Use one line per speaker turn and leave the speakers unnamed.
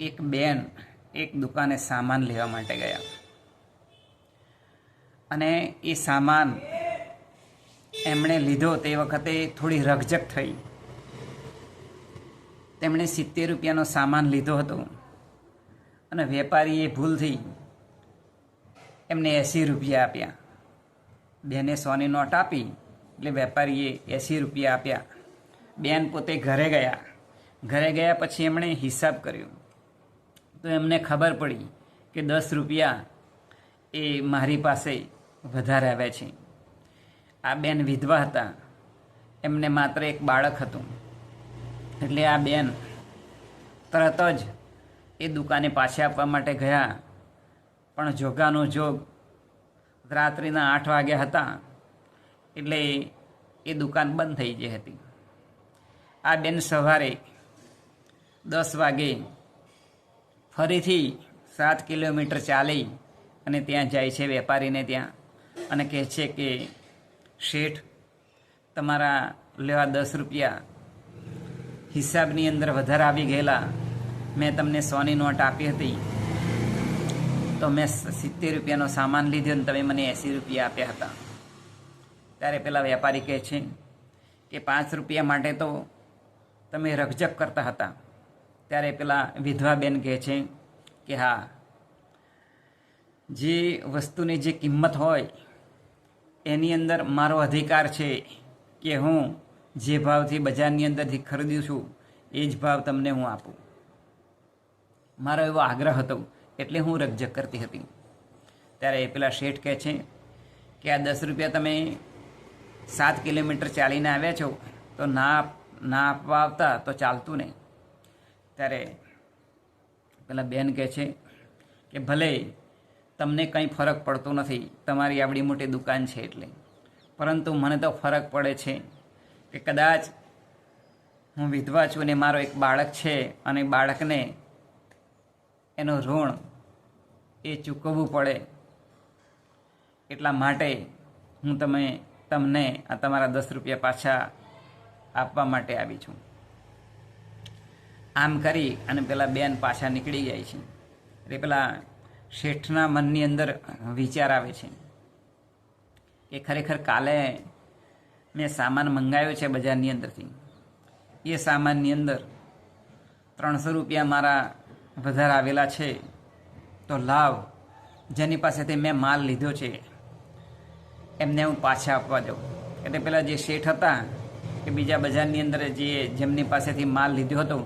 એક બેન એક દુકાને સામાન લેવા માટે ગયા. અને એ સામાન એમણે લીધો તે વખતે થોડી રકઝક થઈ. તેમણે સિત્તેર રૂપિયાનો સામાન લીધો હતો અને વેપારીએ ભૂલથી એમને એંસી રૂપિયા આપ્યા. બેને સોની નોટ આપી એટલે વેપારીએ એંસી રૂપિયા આપ્યા. બેન પોતે ઘરે ગયા. ઘરે ગયા પછી એમણે હિસાબ કર્યો. તો એમને ખબર પડી કે દસ રૂપિયા એ મારી પાસે વધારે આવ્યા છે. આ બેન વિધવા હતા. એમને માત્ર એક બાળક હતું. એટલે આ બેન તરત જ એ દુકાને પાછી આપવા માટે ગયા. પણ જોગાનો જોગ રાત્રિના આઠ વાગ્યા હતા. એટલે એ દુકાન બંધ થઈ ગઈ હતી. આ બેન સવારે દસ વાગે ફરીથી સાત કિલોમીટર ચાલી અને ત્યાં જાય છે વેપારીને ત્યાં. અને કહે છે કે, શેઠ, તમારા લેવા દસ રૂપિયા હિસાબની અંદર વધારે આવી ગયેલા. મેં તમને સોની નોટ આપી હતી. તો મેં સિત્તેર રૂપિયાનો સામાન લીધો અને તમે મને એંસી રૂપિયા આપ્યા હતા. ત્યારે પેલા વેપારી કહે છે કે, પાંચ રૂપિયા માટે તો તમે રકઝક કરતા હતા. ત્યારે પેલા વિધવા બેન કહે છે કે હા, જે વસ્તુની જે કિંમત હોય, એની અંદર મારો અધિકાર છે કે હું જે ભાવથી બજારની અંદરથી ખરીદ્યું છું, એ જ ભાવ તમને હું આપું. મારો એવો આગ્રહ હતો, એટલે હું રકઝક કરતી હતી. ત્યારે પેલા શેઠ કહે છે કે આ દસ રૂપિયા તમે સાત કિલોમીટર ચાલીને આવ્યા છો, તો ના ના આપવા આવતા તો ચાલતું નહીં. ત્યારે પેલા બેન કહે છે કે ભલે તમને કંઈ ફરક પડતો નથી, તમારી આવડી મોટી દુકાન છે એટલે. પરંતુ મને તો ફરક પડે છે કે કદાચ હું વિધવા છું ને મારો એક બાળક છે અને બાળકને એનો ઋણ એ ચૂકવવું પડે એટલા માટે હું તમે, તમને આ તમારા દસ રૂપિયા પાછા આપવા માટે આવી છું. આમ કરી અને પેલા બેન પાછા નીકળી જાય છે. એટલે પેલા શેઠના મનની અંદર વિચાર આવે છે. કે ખરેખર કાલે મેં સામાન મંગાવ્યો છે બજારની અંદરથી. એ સામાનની અંદર ત્રણસો રૂપિયા મારા વધારે આવેલા છે. તો લાવ, જેની પાસેથી મેં માલ લીધો છે, એમને હું પાછા આપવા દઉં. એટલે પેલા જે શેઠ હતા કે બીજા બજારની અંદર જે જેમની પાસેથી માલ લીધો હતો